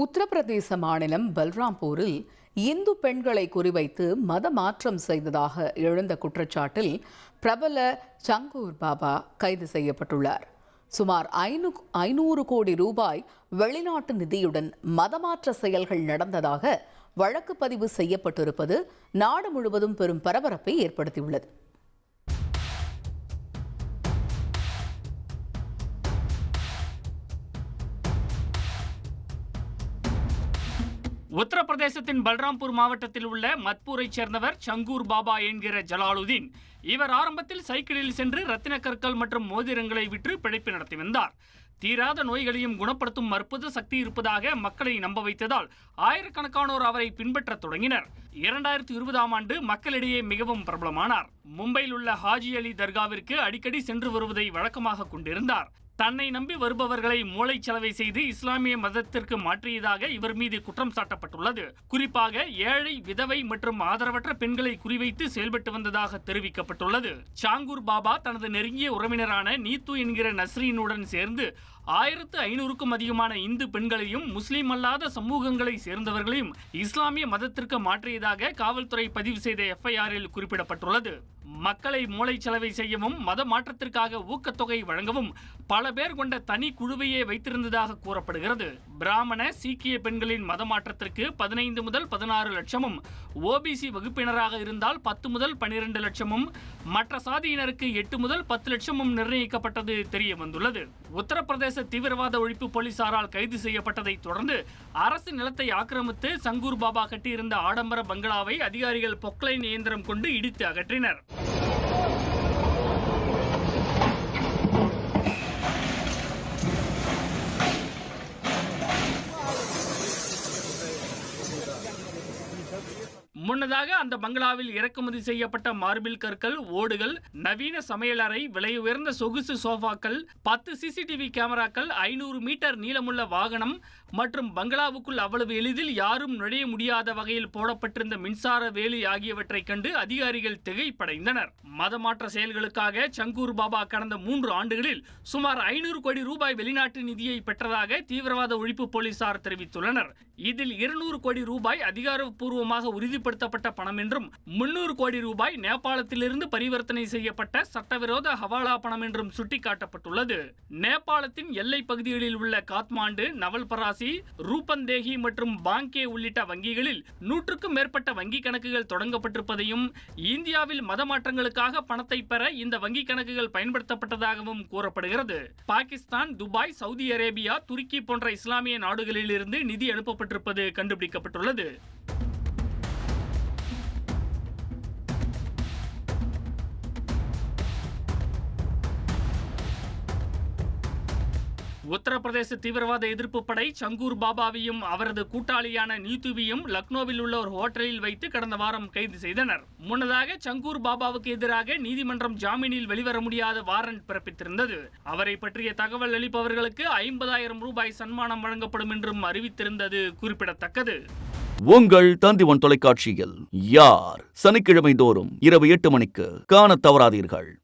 உத்தரப்பிரதேச மாநிலம் பல்ராம்பூரில் இந்து பெண்களை குறிவைத்து மத மாற்றம் செய்ததாக எழுந்த குற்றச்சாட்டில் பிரபல சங்கூர் பாபா கைது செய்யப்பட்டுள்ளார். சுமார் ஐநூ ஐநூறு கோடி ரூபாய் வெளிநாட்டு நிதியுடன் மதமாற்ற செயல்கள் நடந்ததாக வழக்கு பதிவு செய்யப்பட்டிருப்பது நாடு முழுவதும் பெரும் பரபரப்பை ஏற்படுத்தியுள்ளது. உத்தரப்பிரதேசத்தின் பல்ராம்பூர் மாவட்டத்தில் உள்ள மத்பூரைச் சேர்ந்தவர் சங்கூர் பாபா என்கிற ஜலாலுதீன். இவர் ஆரம்பத்தில் சைக்கிளில் சென்று ரத்தின கற்கள் மற்றும் மோதிரங்களை விற்று பிழைப்பு நடத்தி வந்தார். தீராத நோய்களையும் குணப்படுத்தும் அற்புத சக்தி இருப்பதாக மக்களை நம்ப வைத்ததால் ஆயிரக்கணக்கானோர் அவரை பின்பற்றத் தொடங்கினர். இரண்டாயிரத்தி இருபதாம் ஆண்டு மக்களிடையே மிகவும் பிரபலமானார். மும்பையில் உள்ள ஹாஜி அலி தர்காவிற்கு அடிக்கடி சென்று வருவதை வழக்கமாக கொண்டிருந்தார். தன்னை நம்பி வருபவர்களை மூளைச்சலவை செய்து இஸ்லாமிய மதத்திற்கு மாற்றியதாக இவர் மீது குற்றம் சாட்டப்பட்டுள்ளது. குறிப்பாக ஏழை விதவை மற்றும் ஆதரவற்ற பெண்களை குறிவைத்து செயல்பட்டு வந்ததாக தெரிவிக்கப்பட்டுள்ளது. சாங்கூர் பாபா தனது நெருங்கிய உறவினரான நீத்து என்கிற நஸ்ரீனுடன் சேர்ந்து ஆயிரத்து ஐநூறுக்கும் அதிகமான இந்து பெண்களையும் முஸ்லீம் அல்லாத சமூகங்களை சேர்ந்தவர்களையும் இஸ்லாமிய மதத்திற்கு மாற்றியதாக காவல்துறை பதிவு செய்த எஃப்ஐஆரில் குறிப்பிடப்பட்டுள்ளது. மக்களை மூளைச்சலவை செய்யவும் மத மாற்றத்திற்காக ஊக்கத்தொகை வழங்கவும் பல பேர் கொண்ட தனி குழுவையே வைத்திருந்ததாக கூறப்படுகிறது. பிராமண சீக்கிய பெண்களின் மத மாற்றத்திற்கு பதினைந்து முதல் பதினாறு லட்சமும் ஓபிசி வகுப்பினராக இருந்தால் பத்து முதல் பனிரெண்டு லட்சமும் மற்ற சாதியினருக்கு எட்டு முதல் பத்து லட்சமும் நிர்ணயிக்கப்பட்டது தெரிய வந்துள்ளது உத்தரப்பிரதேச தீவிரவாத ஒழிப்பு போலீசாரால் கைது செய்யப்பட்டதை தொடர்ந்து அரசு நிலத்தை ஆக்கிரமித்து சங்கூர் பாபா கட்டியிருந்த ஆடம்பர பங்களாவை அதிகாரிகள் பொக்லைன் இயந்திரம் கொண்டு இடித்து அகற்றினர். முன்னதாக அந்த பங்களாவில் இறக்குமதி செய்யப்பட்ட மார்பிள் கற்கள் ஓடுகள் நவீன சமையலறை விலை உயர்ந்த சொகுசு சோஃபாக்கள் பத்து சிசிடிவி கேமராக்கள் ஐநூறு மீட்டர் நீளமுள்ள வாகனம் மற்றும் பங்களாவுக்குள் அவ்வளவு எளிதில் யாரும் நுழைய முடியாத வகையில் போடப்பட்டிருந்த மின்சார வேலி ஆகியவற்றை கண்டு அதிகாரிகள் திகைப்படைந்தனர். மதமாற்ற செயல்களுக்காக சங்கூர் பாபா கடந்த மூன்று ஆண்டுகளில் சுமார் ஐநூறு கோடி ரூபாய் வெளிநாட்டு நிதியை பெற்றதாக தீவிரவாத ஒழிப்பு போலீசார் தெரிவித்துள்ளனர். இதில் இருநூறு கோடி ரூபாய் அதிகாரப்பூர்வமாக பயன்படுத்தப்பட்ட பணம் என்றும் முன்னூறு கோடி ரூபாய் நேபாளத்திலிருந்து பரிவர்த்தனை செய்யப்பட்ட சட்டவிரோத ஹவாலா பணம் என்றும் சுட்டிக்காட்டப்பட்டுள்ளது. நேபாளத்தின் எல்லை பகுதிகளில் உள்ள காத்மாண்டு நவல்பராசி ரூபந்தேகி மற்றும் பாங்கே உள்ளிட்ட வங்கிகளில் நூற்றுக்கும் மேற்பட்ட வங்கி கணக்குகள் தொடங்கப்பட்டிருப்பதையும் இந்தியாவில் மதமாற்றங்களுக்காக பணத்தை பெற இந்த வங்கி கணக்குகள் பயன்படுத்தப்பட்டதாகவும் கூறப்படுகிறது. பாகிஸ்தான் துபாய் சவுதி அரேபியா துருக்கி போன்ற இஸ்லாமிய நாடுகளில் இருந்து நிதி அனுப்பப்பட்டிருப்பது கண்டுபிடிக்கப்பட்டுள்ளது. உத்தரப்பிரதேச தீவிரவாத எதிர்ப்பு படை சங்கூர் பாபாவையும் அவரது கூட்டாளியான நீத்துவியும் லக்னோவில் உள்ள ஒரு ஹோட்டலில் வைத்து கடந்த வாரம் கைது செய்தனர். முன்னதாக சங்கூர் பாபாவுக்கு எதிராக நீதிமன்றம் ஜாமீனில் வெளிவர முடியாத வாரண்ட் பிறப்பித்திருந்தது. அவரை பற்றிய தகவல் அளிப்பவர்களுக்கு ஐம்பதாயிரம் ரூபாய் சன்மானம் வழங்கப்படும் என்றும் அறிவித்திருந்தது குறிப்பிடத்தக்கது. உங்கள் தந்திவன் தொலைக்காட்சியில் யார்? சனிக்கிழமை தோறும் இரவு எட்டு மணிக்கு காணத் தவறாதீர்கள்.